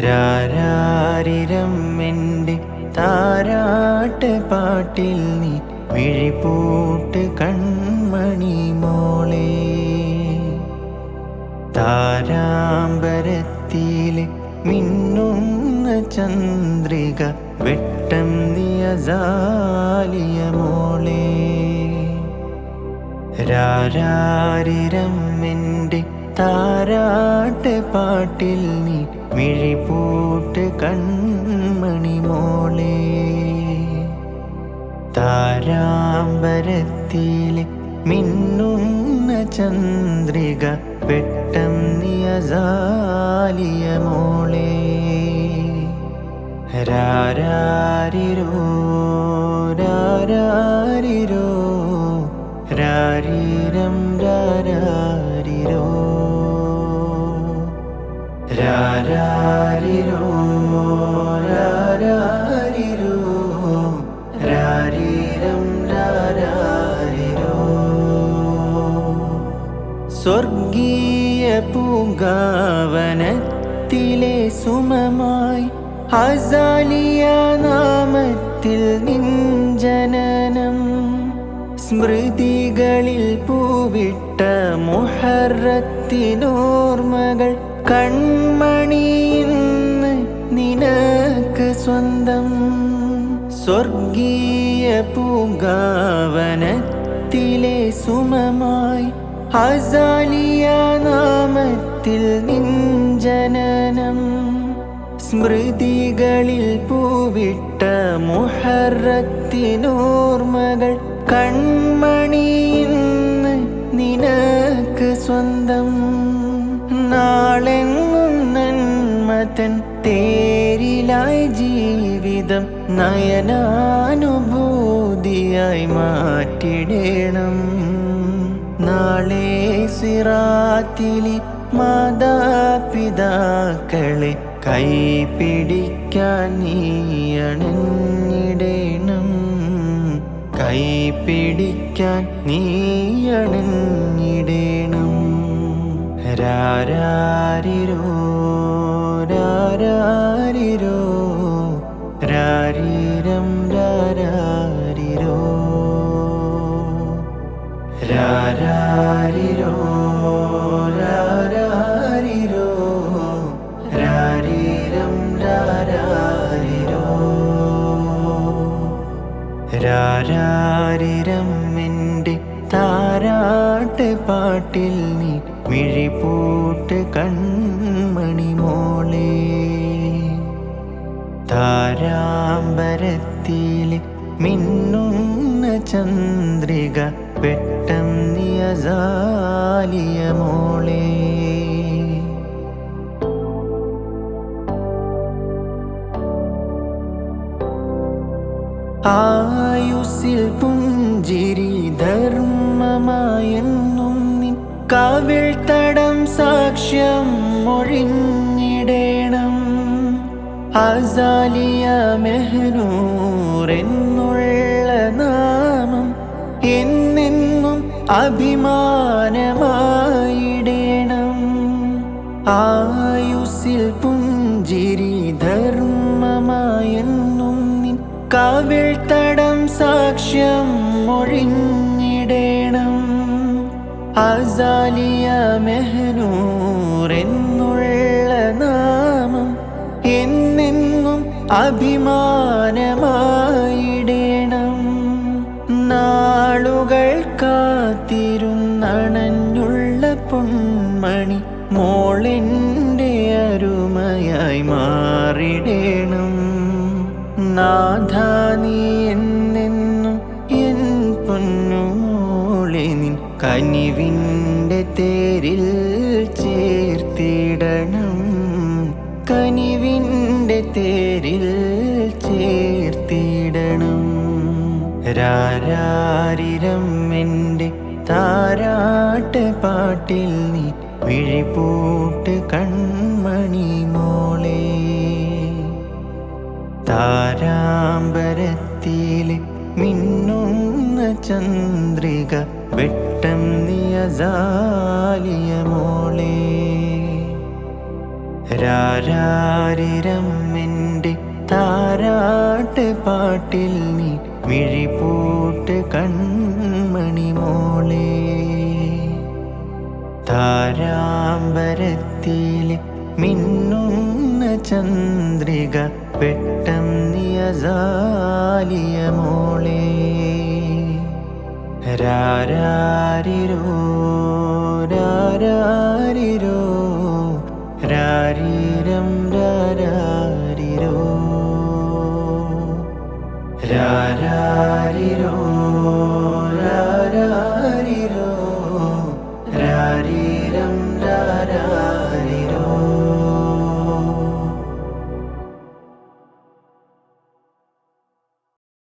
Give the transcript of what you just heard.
രാരാരിരം താരാട്ട് പാട്ടിൽ നീ വിഴിപൂട്ട് കൺമണി മോളെ. താരാമ്പരത്തിലെ മിന്നുന്ന ചന്ദ്രിക വെട്ടം നിയസാലിയ മോളെ. രാരാരിരം താരാട്ട് പാട്ടിൽ നീ മിഴിപൂട്ട് കൺമണി മോളെ. താരാമ്പരത്തിലെ മിന്നുന്ന ചന്ദ്രിക പെട്ടം നിയസാലിയ മോളെ. രാരാരിരോ രാരാരിരോ രാരീരം രാരാരിരോ. സ്വർഗീയ പൂങ്കാവനത്തിലെ സുമമായി ഹസാലിയ നാമത്തിൽ നിഞ്ചനനം സ്മൃതികളിൽ പൂവിട്ട മുഹറത്തിനോർമ്മകൾ കൺമണിയിന്ന് നിനക്ക് സ്വന്തം സ്വർഗീയ പൂങ്കാവനത്തിലെ സുമമായി ഹസാലിയ നാമത്തിൽ നിഞ്ചനനം സ്മൃതികളിൽ പൂവിട്ട മുഹറത്തിനോർമകൾ കൺമണിയിന്ന് നാളെങ്ങും നന്മതൻ തേരിലായി ജീവിതം നയനാനുഭൂതിയായി മാറ്റിടേണം. നാളെ സിറാത്തിലി മാതാപിതാക്കളെ കൈപിടിക്കാൻ നീയണഞ്ഞിടേണം. കൈപിടിക്കാൻ നീയണഞ്ഞിടേണം രാരാരിരോ രാരാരിരോ രാരീരം രാരാരിരോ. രാരാരിരോ രാരാരിരോ രാരീരം രാരാരിരോ. രാരാരിരം എന്റെ താരാട്ട് പാട്ടിൽ നീ മിഴിപൂട്ട് കൺമണി മോളെ താരാമ്പരത്തിലെ മിന്നുന്ന ചന്ദ്രിക പെട്ടെന്ന് നിയസാലിയ കാവിൽ തടം സാക്ഷ്യം മൊഴിഞ്ഞിടേണം ആസാലിയ മെഹനൂറെന്നുള്ള നാമം എന്നെന്നും അഭിമാനമായിടേണം. ആയുസിൽ പുഞ്ചിരി ധർമ്മമായെന്നും നിൻ കാവിൽ തടം സാക്ഷ്യം അസാലിയ മെഹനൂർ എന്നുള്ള നാമം എന്നെന്നും അഭിമാനമായിടേണം. നാളുകൾ കാത്തിരുന്നണഞ്ഞുള്ള പൊന്മണി മോളിന്റെ അരുമയായി മാറിടേണം. നാഥാ നീ കനിവിന്റെ തേരിൽ ചേർത്തിടണം. കനിവിന്റെ തേരിൽ ചേർത്തിടണം. രാരാരിരം എന്റെ താരാട്ട് പാട്ടിൽ നീ വിഴിപ്പൂട്ട് കൺമണി മോളെ. താരാമ്പരത്തിലെ മിന്നുന്ന ചന്ദ്രിക വെട്ടം നിയസാലിയ മോളെ. രാരാരിരം എന്റെ താരാട്ട് പാട്ടിൽ നീ മിഴിപൂട്ട് കൺമണി മോളെ. താരാമ്പരത്തിലെ മിന്നുന്ന ചന്ദ്രിക പെട്ടം നിയസാലിയ മോളെ. രാരാരിരോ രാരാരിരോ